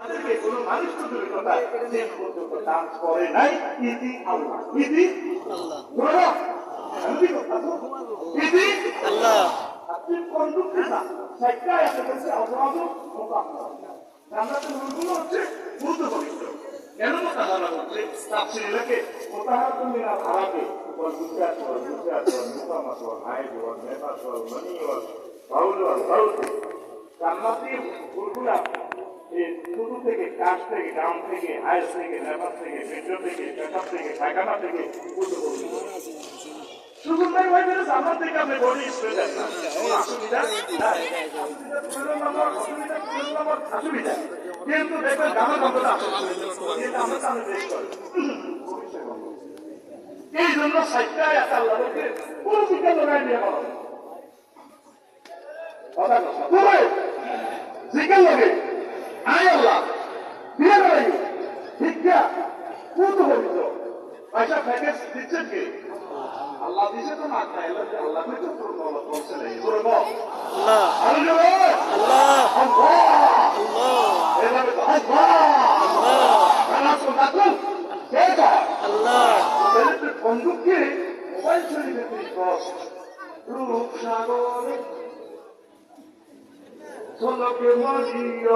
তাদেরকে কোনো মানুষ তো দূরের কথা যে পর্যন্ত ডান্স করে নাই ইতি আল্লাহ ইতি বলো আমি কথা তো ইতি আল্লাহ আপনি কন্ট্রোল না সাইকা এসে বলছে অপরাধ মোকাবিলা আমরা তো মূলগুলো হচ্ছে বুদ্ধ পবিত্র কেন মোকাবিলা করছে তাপসির এলাকে মোতাহার তুমি না ভাড়াকে والبكاء والبكاء والنقمة والعيب والنفس والمني والقول والصوت জান্নাতি ফুলগুলা এই শুরু থেকে কাশ থেকে ডাম থেকে হাইস থেকে নেপাস থেকে পেট্রো থেকে পেশাব থেকে, পায়খানা থেকে শুধু কিন্তু দেখবেন দিকে লড়াই নিয়ে কথা কথা জিজ্ঞাসা আয় আল্লাহ। দিয়ে লড়াই শিক্ষা পুত পবিত্র পয়সা প্যাকেজ দিচ্ছেন কি? আল্লাহ দিছে তো না খাই আল্লাহ তো বলো বলছে নাই আল্লাহ আল্লাহ আল্লাহ আল্লাহ এভাবে তো আল্লাহ। আল্লাহ। কানা শোনা তো কে কয় আল্লাহ। তাহলে বন্ধুকে মোবাইল শরীরে তুই বস। রূপ সাগরে। ঝলকে মরিয়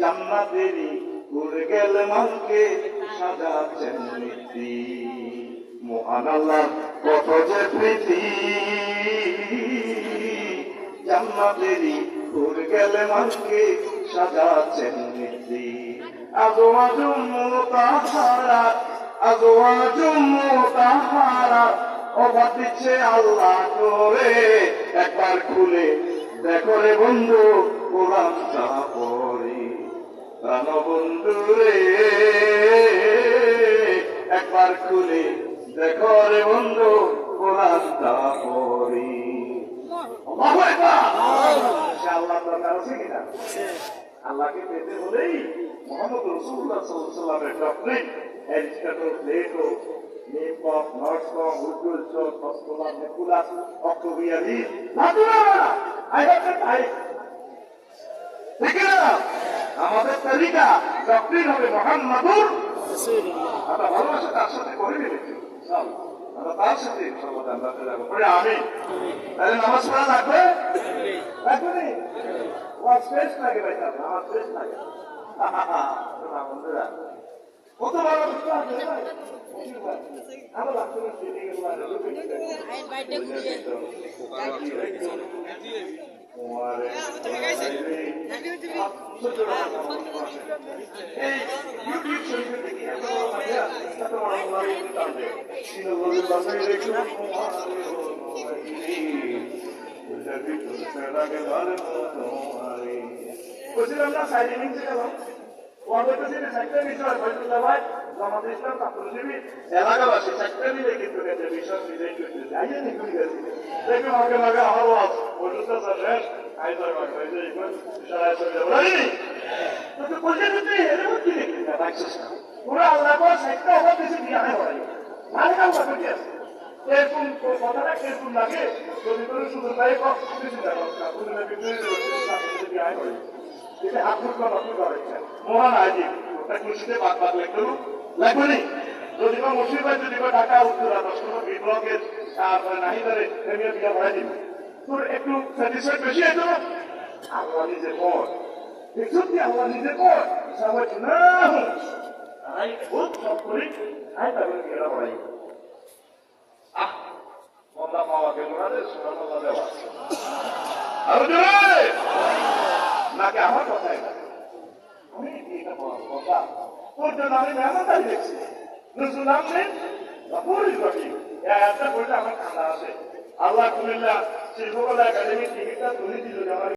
জান্নাতেরই ঘুরে গেল মানকে সাজাচ্ছেন নীতি মহান আল্লাহ, কত যে প্রীতি। জান্নাতেরই ঘুরে গেল মানকে সাজাচ্ছেন নীতি আল্লাহ করে। একবার খুলে দেখো রে বন্ধু কোরআনটা পড়ে প্রাণ রে একবার খুলে দেখো রে বন্ধু কোরআনটা পড়ে আল্লাহু দরকার আছে কিনা? আল্লাহকে পেতে হলেই মোহাম্মদ রসুল্লাহ সাল্লামের ডক্টরিন অ্যারিস্টটল প্লেটো নেপক আমাদের তালিকা ডক্টরিন হবে মোহাম্মদুর আমরা ভালোবাসা তার সাথে করে নিয়েছি তার সাথে ইনশাআল্লাহ জান্নাতে যাব পরে আমি তাহলে নামাজ পড়া লাগবে? লাগবে নি? ওয়াজ ফ্রেশ লাগে ভাই নামাজ ফ্রেশ লাগে। বন্ধুরা। কত ভাই। আমার না সেদিকে এই ইউটিউব শরীফে দেখি এত বড় ভাইয়া এত বড় আল্লাহর কিতাবে সিনাল্লাহু বাসায় রেখে বলছিলাম না সাইডে নিচে গেলাম ওদের কাছে চারটা বিষয় ডিজাইন করতে যাইয়ে নি ঘুরে গেছে দেখুন আগে লাগে আমার ওয়াজ এরকম করতে কথাটা কীরকম লাগে যদি শুধু তাই কিছু চিন্তা করো না শুধু না বিদ্যুৎ দিয়ে আয় করে এটা হাত মুখ নতুন করেছে মহান আজি ওটা খুশিতে বাদ বাদ লিখতে লাগবে যদি বা মুর্শিদ ভাই যদি বা ঢাকা, উত্তরা দশ নম্বর বি ব্লকের নাহি ধরে প্রেমিয়া বিয়া ভরাই দিবে। তোর একটু স্যাটিসফাইড বেশি হইতো না আল্লাহ নিজে পর দেখছ কি আল্লাহ নিজে পর সবাই না আই খুব সব করি আই তারপরে বিয়েটা ভরাই আহ, মন্দা পাওয়া রে, সোনা মন্দা দেওয়া। আমার কথাই না? আমি এটা তোর জন্য আমি দেখছি। নজরুল আহমেদ গফুরুল রহিম একটা বললে আমার কান্না আসে। আল্লাহ শিল্পকলা একাডেমির টিকিটটা তুলে দিল আমার